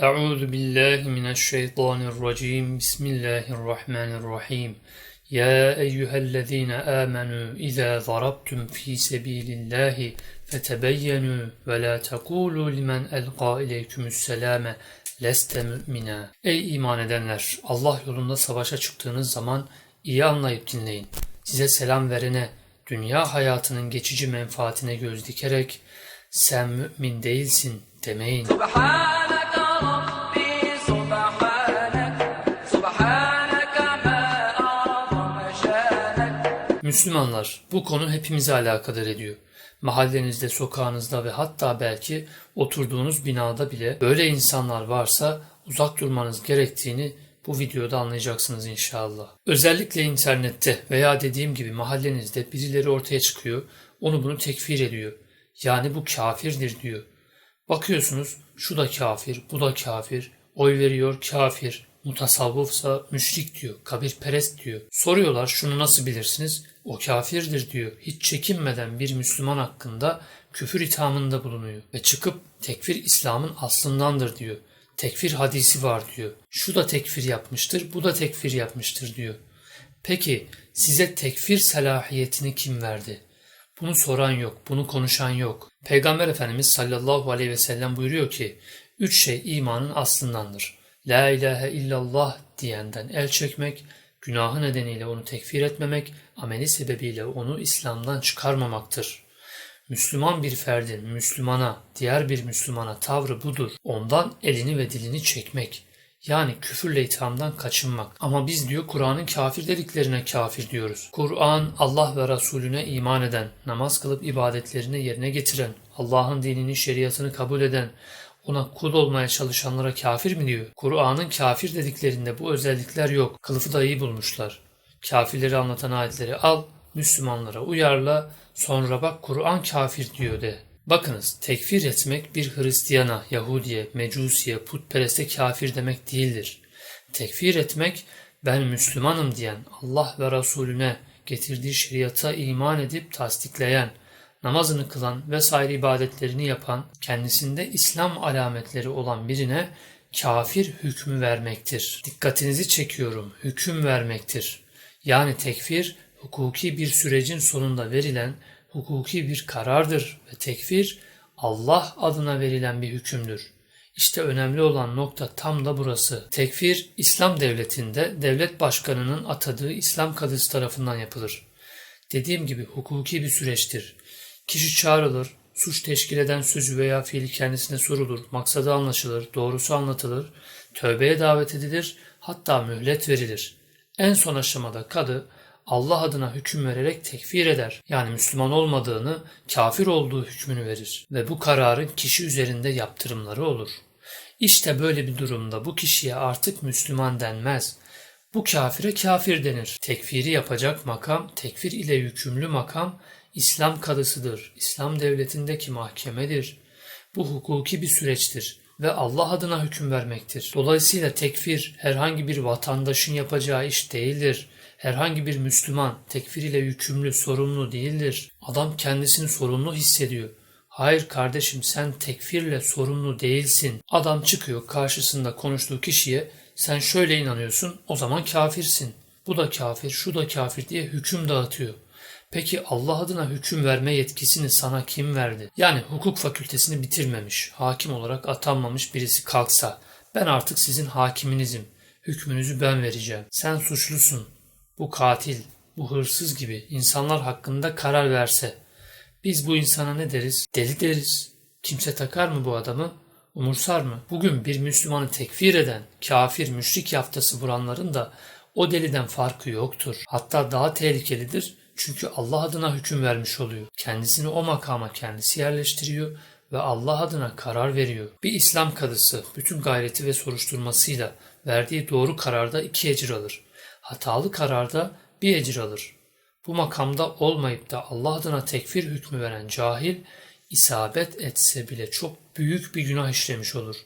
Euzu billahi mineşşeytanirracim. Bismillahirrahmanirrahim. Ya eyyühellezine amenu izâ zarabtum fî sebîlillâhi fetebeyyenu ve la tekûlû limen elgâ ileykümüsselâme leste mü'mina. Ey iman edenler! Allah yolunda savaşa çıktığınız zaman iyi anlayıp dinleyin. Size selam verene, dünya hayatının geçici menfaatine göz dikerek sen mümin değilsin demeyin. Subhan Müslümanlar, bu konu hepimize alakadar ediyor. Mahallenizde, sokağınızda ve hatta belki oturduğunuz binada bile böyle insanlar varsa uzak durmanız gerektiğini bu videoda anlayacaksınız inşallah. Özellikle internette veya dediğim gibi mahallenizde birileri ortaya çıkıyor, onu bunu tekfir ediyor. Yani bu kafirdir diyor. Bakıyorsunuz şu da kafir, bu da kafir, oy veriyor kafir, mutasavvıfsa müşrik diyor, kabirperest diyor. Soruyorlar şunu nasıl bilirsiniz? O kafirdir diyor. Hiç çekinmeden bir Müslüman hakkında küfür ithamında bulunuyor. Ve çıkıp tekfir İslam'ın aslındandır diyor. Tekfir hadisi var diyor. Şu da tekfir yapmıştır, bu da tekfir yapmıştır diyor. Peki size tekfir salahiyetini kim verdi? Bunu soran yok, bunu konuşan yok. Peygamber Efendimiz sallallahu aleyhi ve sellem buyuruyor ki, üç şey imanın aslındandır. La ilahe illallah diyenden el çekmek, günahı nedeniyle onu tekfir etmemek, ameli sebebiyle onu İslam'dan çıkarmamaktır. Müslüman bir ferdin Müslümana, diğer bir Müslümana tavrı budur. Ondan elini ve dilini çekmek. Yani küfürle ithamdan kaçınmak. Ama biz diyor Kur'an'ın kafir dediklerine kafir diyoruz. Kur'an Allah ve Resulüne iman eden, namaz kılıp ibadetlerini yerine getiren, Allah'ın dinini, şeriatını kabul eden, ona kul olmaya çalışanlara kafir mi diyor? Kur'an'ın kafir dediklerinde bu özellikler yok. Kılıfı da iyi bulmuşlar. Kafirleri anlatan ayetleri al, Müslümanlara uyarla, sonra bak Kur'an kafir diyor de. Bakınız tekfir etmek bir Hristiyana, Yahudiye, Mecusiye, putpereste kafir demek değildir. Tekfir etmek ben Müslümanım diyen Allah ve Resulüne getirdiği şeriata iman edip tasdikleyen, namazını kılan vesaire ibadetlerini yapan, kendisinde İslam alametleri olan birine kafir hükmü vermektir. Dikkatinizi çekiyorum, hüküm vermektir. Yani tekfir hukuki bir sürecin sonunda verilen hukuki bir karardır ve tekfir Allah adına verilen bir hükümdür. İşte önemli olan nokta tam da burası. Tekfir İslam devletinde devlet başkanının atadığı İslam kadısı tarafından yapılır. Dediğim gibi hukuki bir süreçtir. Kişi çağrılır, suç teşkil eden sözü veya fiili kendisine sorulur, maksadı anlaşılır, doğrusu anlatılır, tövbeye davet edilir, hatta mühlet verilir. En son aşamada kadı Allah adına hüküm vererek tekfir eder. Yani Müslüman olmadığını, kafir olduğu hükmünü verir ve bu kararın kişi üzerinde yaptırımları olur. İşte böyle bir durumda bu kişiye artık Müslüman denmez. Bu kafire kafir denir. Tekfiri yapacak makam, tekfir ile yükümlü makam İslam kadısıdır. İslam devletindeki mahkemedir. Bu hukuki bir süreçtir ve Allah adına hüküm vermektir. Dolayısıyla tekfir herhangi bir vatandaşın yapacağı iş değildir. Herhangi bir Müslüman tekfir ile yükümlü, sorumlu değildir. Adam kendisini sorumlu hissediyor. Hayır kardeşim sen tekfirle sorumlu değilsin. Adam çıkıyor karşısında konuştuğu kişiye sen şöyle inanıyorsun o zaman kafirsin. Bu da kafir, şu da kafir diye hüküm dağıtıyor. Peki Allah adına hüküm verme yetkisini sana kim verdi? Yani hukuk fakültesini bitirmemiş, hakim olarak atanmamış birisi kalksa ben artık sizin hakiminizim. Hükmünüzü ben vereceğim. Sen suçlusun. Bu katil, bu hırsız gibi insanlar hakkında karar verse biz bu insana ne deriz? Deli deriz. Kimse takar mı bu adamı? Umursar mı? Bugün bir Müslümanı tekfir eden, kafir, müşrik yaftası vuranların da o deliden farkı yoktur. Hatta daha tehlikelidir. Çünkü Allah adına hüküm vermiş oluyor. Kendisini o makama kendisi yerleştiriyor ve Allah adına karar veriyor. Bir İslam kadısı bütün gayreti ve soruşturmasıyla verdiği doğru kararda iki ecir alır. Hatalı kararda bir ecir alır. Bu makamda olmayıp da Allah adına tekfir hükmü veren cahil isabet etse bile çok büyük bir günah işlemiş olur.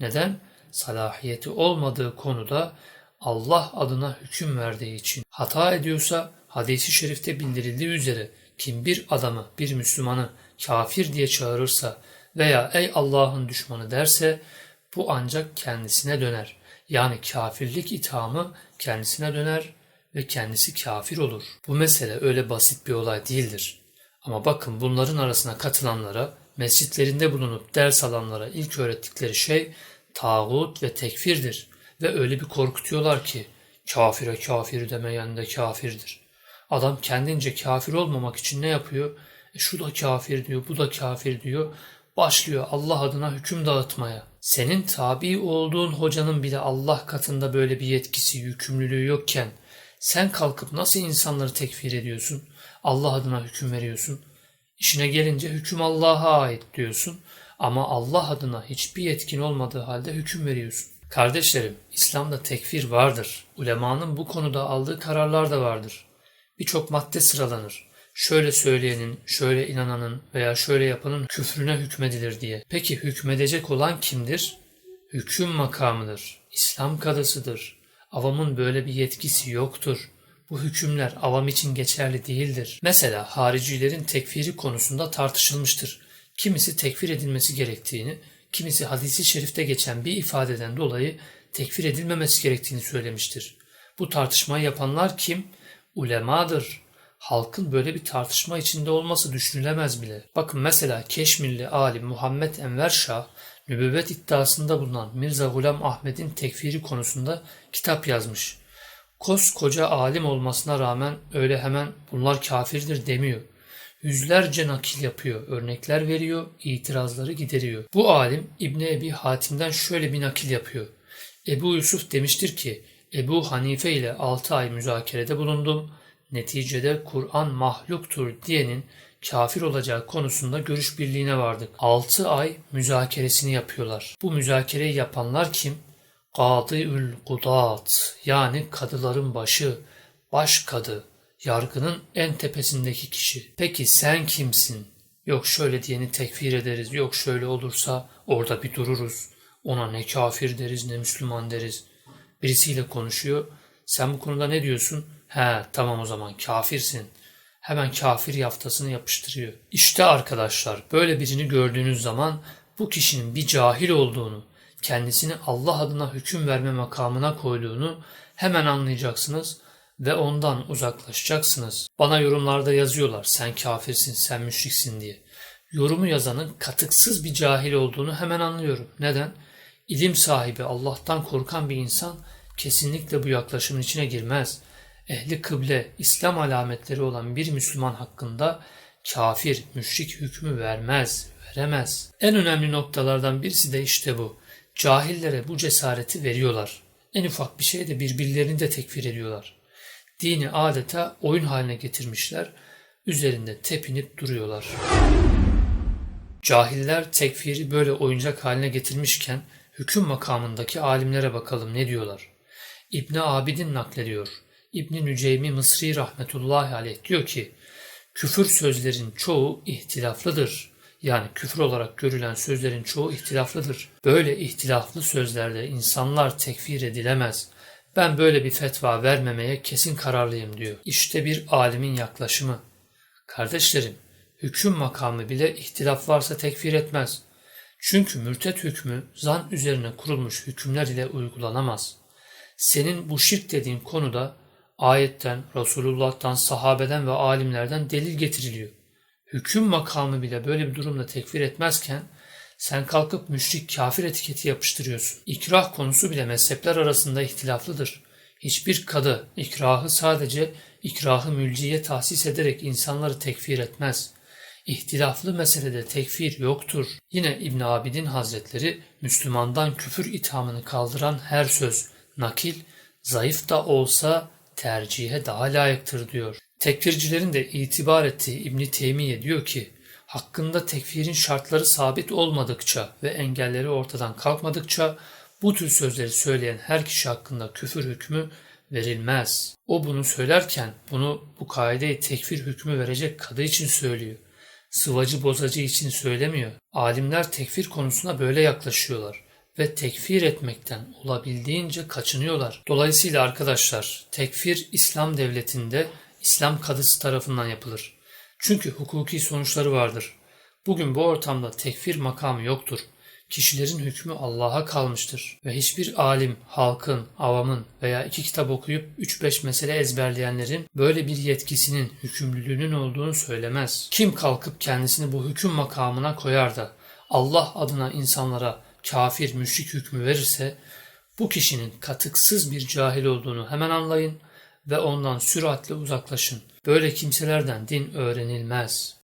Neden? Salahiyeti olmadığı konuda Allah adına hüküm verdiği için. Hata ediyorsa hadisi şerifte bildirildiği üzere kim bir adamı, bir Müslümanı kafir diye çağırırsa veya ey Allah'ın düşmanı derse Bu ancak kendisine döner. Yani kafirlik ithamı kendisine döner ve kendisi kafir olur. Bu mesele öyle basit bir olay değildir. Ama bakın bunların arasına katılanlara, mescitlerinde bulunup ders alanlara ilk öğrettikleri şey tağut ve tekfirdir. Ve öyle bir korkutuyorlar ki kafire kafir demeyen de kafirdir. Adam kendince kafir olmamak için ne yapıyor? E şu da kafir diyor, bu da kafir diyor. Başlıyor Allah adına hüküm dağıtmaya. Senin tabi olduğun hocanın bile Allah katında böyle bir yetkisi, yükümlülüğü yokken sen kalkıp nasıl insanları tekfir ediyorsun? Allah adına hüküm veriyorsun. İşine gelince hüküm Allah'a ait diyorsun ama Allah adına hiçbir yetkin olmadığı halde hüküm veriyorsun. Kardeşlerim, İslam'da tekfir vardır. Ulemanın bu konuda aldığı kararlar da vardır. Birçok madde sıralanır. Şöyle söyleyenin, şöyle inananın veya şöyle yapanın küfrüne hükmedilir diye. Peki hükmedecek olan kimdir? Hüküm makamıdır. İslam kadısıdır. Avamın böyle bir yetkisi yoktur. Bu hükümler avam için geçerli değildir. Mesela haricilerin tekfiri konusunda tartışılmıştır. Kimisi tekfir edilmesi gerektiğini, kimisi hadisi şerifte geçen bir ifadeden dolayı tekfir edilmemesi gerektiğini söylemiştir. Bu tartışmayı yapanlar kim? Ulemadır. Halkın böyle bir tartışma içinde olması düşünülemez bile. Bakın mesela Keşmirli alim Muhammed Enver Şah, nübüvvet iddiasında bulunan Mirza Gulam Ahmet'in tekfiri konusunda kitap yazmış. Koskoca alim olmasına rağmen öyle hemen bunlar kafirdir demiyor. Yüzlerce nakil yapıyor, örnekler veriyor, itirazları gideriyor. Bu alim İbni Ebi Hatim'den şöyle bir nakil yapıyor. Ebu Yusuf demiştir ki, Ebu Hanife ile 6 ay müzakerede bulundum. Neticede Kur'an mahluktur diyenin kafir olacağı konusunda görüş birliğine vardık. 6 ay müzakeresini yapıyorlar. Bu müzakereyi yapanlar kim? Kadiül Kudat yani kadıların başı, baş kadı, yargının en tepesindeki kişi. Peki sen kimsin? Yok şöyle diyeni tekfir ederiz, yok şöyle olursa orada bir dururuz. Ona ne kafir deriz ne Müslüman deriz. Birisiyle konuşuyor. Sen bu konuda ne diyorsun? He tamam o zaman kafirsin. Hemen kafir yaftasını yapıştırıyor. İşte arkadaşlar böyle birini gördüğünüz zaman bu kişinin bir cahil olduğunu, kendisini Allah adına hüküm verme makamına koyduğunu hemen anlayacaksınız ve ondan uzaklaşacaksınız. Bana yorumlarda yazıyorlar sen kafirsin, sen müşriksin diye. Yorumu yazanın katıksız bir cahil olduğunu hemen anlıyorum. Neden? İlim sahibi, Allah'tan korkan bir insan kesinlikle bu yaklaşımın içine girmez. Ehli kıble, İslam alametleri olan bir Müslüman hakkında kafir, müşrik hükmü vermez, veremez. En önemli noktalardan birisi de işte bu. Cahillere bu cesareti veriyorlar. En ufak bir şeyde birbirlerini de tekfir ediyorlar. Dini adeta oyun haline getirmişler, üzerinde tepinip duruyorlar. Cahiller tekfiri böyle oyuncak haline getirmişken hüküm makamındaki alimlere bakalım ne diyorlar. İbni Abidin naklediyor. İbni Nüceymi Mısri rahmetullahi aleyh diyor ki, küfür sözlerin çoğu ihtilaflıdır. Yani küfür olarak görülen sözlerin çoğu ihtilaflıdır. Böyle ihtilaflı sözlerde insanlar tekfir edilemez. Ben böyle bir fetva vermemeye kesin kararlıyım diyor. İşte bir alimin yaklaşımı. Kardeşlerim, hüküm makamı bile ihtilaf varsa tekfir etmez. Çünkü mürtet hükmü zan üzerine kurulmuş hükümler ile uygulanamaz. Senin bu şirk dediğin konuda ayetten, Resulullah'tan, sahabeden ve alimlerden delil getiriliyor. Hüküm makamı bile böyle bir durumda tekfir etmezken sen kalkıp müşrik kafir etiketi yapıştırıyorsun. İkrah konusu bile mezhepler arasında ihtilaflıdır. Hiçbir kadı ikrahı sadece ikrahı mülciye tahsis ederek insanları tekfir etmez. İhtilaflı meselede tekfir yoktur. Yine İbn Abidin Hazretleri Müslümandan küfür ithamını kaldıran her söz, nakil, zayıf da olsa tercihe daha layıktır diyor. Tekfircilerin de itibar ettiği İbni Teymiye diyor ki, hakkında tekfirin şartları sabit olmadıkça ve engelleri ortadan kalkmadıkça bu tür sözleri söyleyen her kişi hakkında küfür hükmü verilmez. O bunu söylerken bunu bu kaide tekfir hükmü verecek kadı için söylüyor. Sıvacı bozacı için söylemiyor. Alimler tekfir konusuna böyle yaklaşıyorlar ve tekfir etmekten olabildiğince kaçınıyorlar. Dolayısıyla arkadaşlar tekfir İslam devletinde İslam kadısı tarafından yapılır. Çünkü hukuki sonuçları vardır. Bugün bu ortamda tekfir makamı yoktur. Kişilerin hükmü Allah'a kalmıştır ve hiçbir alim, halkın, avamın veya iki kitap okuyup 3-5 mesele ezberleyenlerin böyle bir yetkisinin, hükümlülüğünün olduğunu söylemez. Kim kalkıp kendisini bu hüküm makamına koyar da Allah adına insanlara kafir, müşrik hükmü verirse bu kişinin katıksız bir cahil olduğunu hemen anlayın ve ondan süratle uzaklaşın. Böyle kimselerden din öğrenilmez.